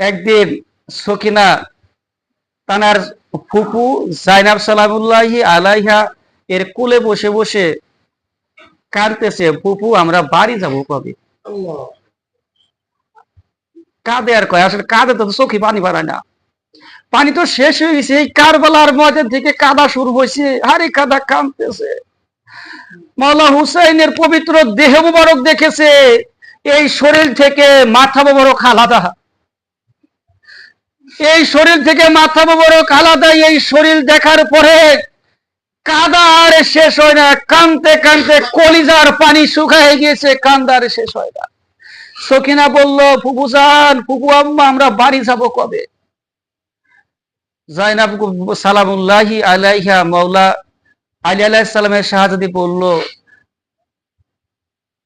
একদিন সকিনা তানার ফুপু জাইনাব সালামুল্লাহি আলাইহা এর কোলে বসে বসে কাঁদতেছে ফুপু আমরা বাড়ি যাব কবে? কাঁদে আর কয় আসলে কাঁদে তো চোখে পানি বাড়ায় না। পানি তো শেষ হয়ে গেছে এই কারবালার মধ্যে থেকে কাদা শুরু হয়েছে। হারে কাদা কাঁদতেছে। মাওলা হুসাইনের পবিত্র দেহ মুবারক দেখেছে। এই শরীর থেকে মাথা মুবারক আলাদা। এই শরীর থেকে মাথা মুবারক আলাদা এই শরীর দেখার পরে কাদা আর শেষ হয় না। কানতে কানতে কলিজার পানি শুকায় গিয়েছে কান্দার শেষ হয় না। সকিনা বলল ফুপু যান ফুপু আম্মা, আমরা বাড়ি যাব কবে? জাইনাব সালামুল্লাহি আলাইহা মাওলা, আলী আলাইসালামের শাহজাদি বলল,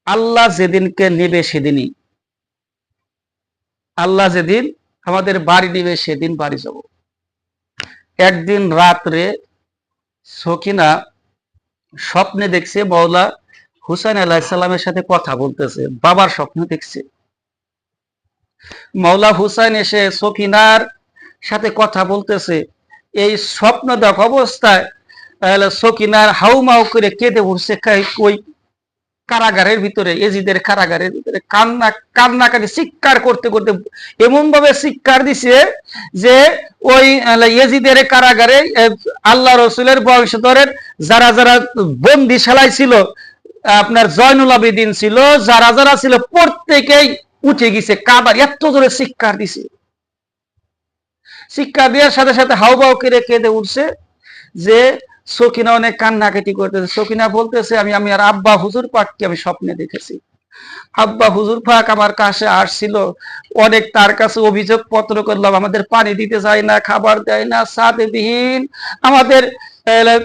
আল্লাহ যেদিনকে নেবে সেদিনই। আল্লাহ যেদিন আমাদের বাড়ি নিবে, সেদিন বাড়ি যাব। একদিন রাত্রে সকিনা স্বপ্নে দেখছে মৌলা হুসাইন আলাহিসাল্লামের সাথে কথা বলতেছে, বাবার স্বপ্ন দেখছে। মৌলা হুসাইন এসে সকিনার সাথে কথা বলতেছে, এই স্বপ্ন দেখ অবস্থায় সকিনার হাউ মাউ করে কেঁদে উঠছে, কাই- কারাগারের ভিতরে, এজিদের কারাগারের ভিতরে কান্না, কান্নাকাটি চিৎকার করতে করতে এমন ভাবে চিৎকার দিছে যে ওই এজিদের কারাগারে আল্লাহ রসুলের বংশধরের যারা যারা বন্দি সেলাই ছিল, আপনার জয়নুল আবেদিন ছিল, যারা যারা ছিল, প্রত্যেকেই উঠে গেছে কাবার এত জোরে চিৎকার দিছে। শিক্ষা দেওয়ার সাথে সাথে হাউবাউ করে কেঁদে উঠছে যে সকিনা অনেক কান্নাকাটি করতেছে। সকিনা বলতেছে, আমি আমি আর আব্বা হুজুর পাককে আমি স্বপ্নে দেখেছি। আব্বা হুজুর পাক আমার কাছে আসছিল। অনেক তার কাছে অভিযোগ পত্র করলাম, আমাদের পানি দিতে যায় না, খাবার দেয় না সাথে বিহীন আমাদের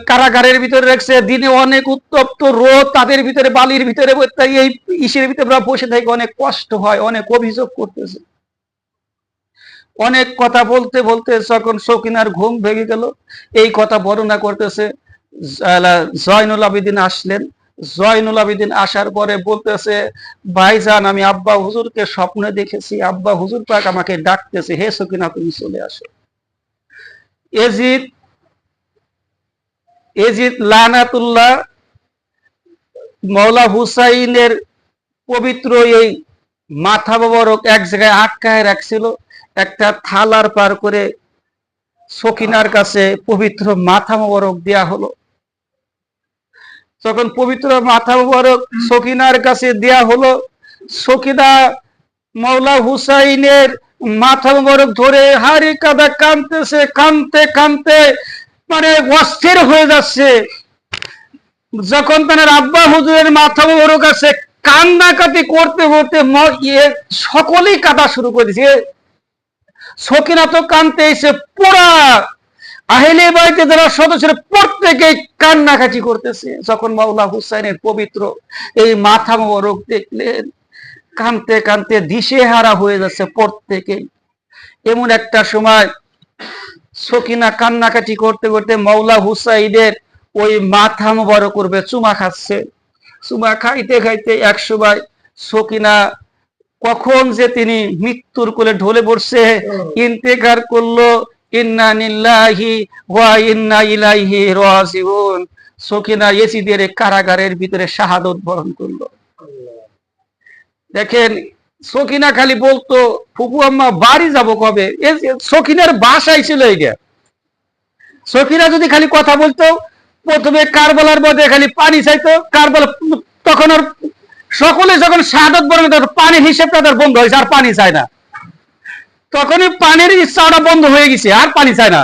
কারাগারের ভিতরে রাখছে, দিনে অনেক উত্তপ্ত রোদ, তাদের ভিতরে বালির ভিতরে এই ইসের ভিতরে বসে থাকি, অনেক কষ্ট হয়, অনেক অভিযোগ করতেছে। অনেক কথা বলতে বলতে যখন সকিনার ঘুম ভেঙে গেল, এই কথা বর্ণনা করতেছে জয়নুল আবিদিন আসলেন। জয়নুল আবিদিন আসার পরে বলতেছে, ভাইজান, আমি আব্বা হুজুরকে স্বপ্নে দেখেছি। আব্বা হুজুর পাক আমাকে ডাকতেছে, হে সকিনা তুমি চলে আসো। এজিদ এজিদ লানাতুল্লাহ মৌলা হুসাইনের পবিত্র এই মাথা ববরক এক জায়গায় আটকায় রাখছিল। একটা থালার পার করে সকিনার কাছে পবিত্র মাথা মোবারক দেয়া হলো। যখন পবিত্র মাথা মোবারক সকিনার কাছে দেয়া হলো, সকিনা মৌলা হুসাইনের মাথা মোবারক ধরে হারি কাদা কানতেছে কানতে কানতে মানে অস্থির হয়ে যাচ্ছে। যখন তার আব্বা হুজুরের মাথা মোবারক আছে, কান্নাকাটি করতে করতে সকলেই কাঁদা শুরু করে দিয়েছে। সকিনা তো কানতে এসে পুরা আহলে বাড়িতে যারা সদস্যরা প্রত্যেকে কান্নাকাটি করতেছে। যখন মাওলা হুসাইনের পবিত্র এই মাথা মোবারক দেখলেন, কানতে কানতে দিশেহারা হয়ে যাচ্ছে প্রত্যেকে। এমন একটা সময় সকিনা কান্নাকাটি করতে করতে মাওলা হুসাইনের ওই মাথা মোবারক করবে চুমা খাচ্ছে। চুমা খাইতে খাইতে এক সময় সকিনা কখন যে তিনি মৃত্যুর কোলে ঢলে পড়ছে ইন্তেকার করল ইন্না নিল্লাহি ওয়া ইন্না ইলাইহি রাজিউন। সকিনা ইয়েসিদের কারাগারের ভিতরে শাহাদত বরণ করল। দেখেন সকিনা খালি বলতো ফুপু আম্মা বাড়ি যাব কবে? সকিনার বাসায় ছিল এইটা সকিনা যদি খালি কথা বলতো প্রথমে কারবালার মধ্যে খালি পানি চাইতো কারবালা সকলে যখন শাহাদত করতো, পানির হিসেব তাদের বন্ধ হয়েছে আর পানি চায় না। তখনই পানির ইচ্ছাটা বন্ধ হয়ে গেছে আর পানি চায় না।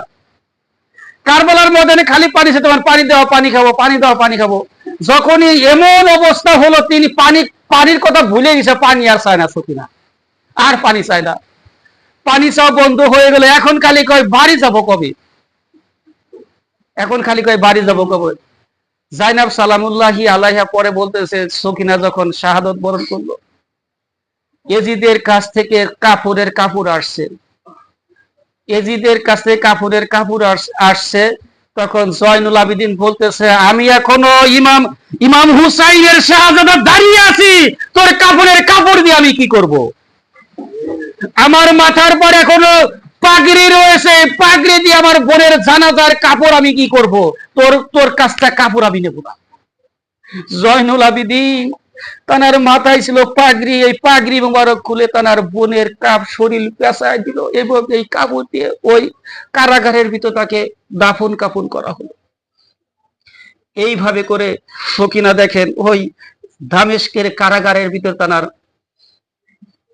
কারবালার ময়দানে খালি পানি চাইতে পারেন পানি দেওয়া পানি খাব পানি দেওয়া পানি খাব। যখনই এমন অবস্থা হলো তিনি পানি পানির কথা ভুলে গেছে পানি আর চায় না সকিনা আর পানি চায় না। পানি চাওয়া বন্ধ হয়ে গেল এখন খালি কয় বাড়ি যাব কবে? এখন খালি কয় বাড়ি যাব কবে? জাইনাব সালামুল্লাহি আলাইহা পরে বলতেছে সকিনা যখন শাহাদত বরণ করল, এজিদের কাছ থেকে কাপড়ের কাপড় আসছে। এজিদের কাছ থেকে কাপড়ের কাপড় আসছে, তখন জয়নুল আবিদিন বলতেছে, আমি এখনও ইমাম ইমাম হুসাইনের শাহজাদা দাঁড়িয়ে আছি, তোর কাপড়ের কাপড় দিয়ে আমি কি করব? আমার মাথার পর এখনও পাগড়ি রয়েছে, পাগড়ি দিয়ে আমার বোনের জানাজার কাপড় আমি কি করব? তোর তোর কাছটা কাপড় আমি নেব না। জয়নুল আবিদিন তানার মাথায় ছিল পাগড়ি, এই পাগড়ি মোবারক খুলে তানার বোনের কাপ শরীর পেঁচায় দিল এবং এই কাপড় দিয়ে ওই কারাগারের ভিতর তাকে দাফন কাফন করা হলো। এইভাবে করে সকিনা দেখেন ওই দামেস্কের কারাগারের ভিতর তানার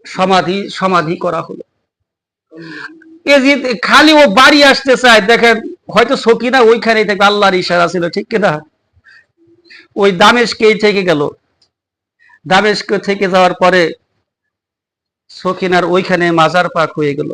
সমাধি সমাধি করা হলো। খালি ও বাড়ি আসতে চায়, দেখেন হয়তো সকিনা ওইখানেই থাকবে, আল্লাহর ইশারা ছিল, ঠিক কিনা ওই দামেশকেই থেকে গেল। দামেশকে থেকে যাওয়ার পরে সকিনার ওইখানে মাজার পাক হয়ে গেল।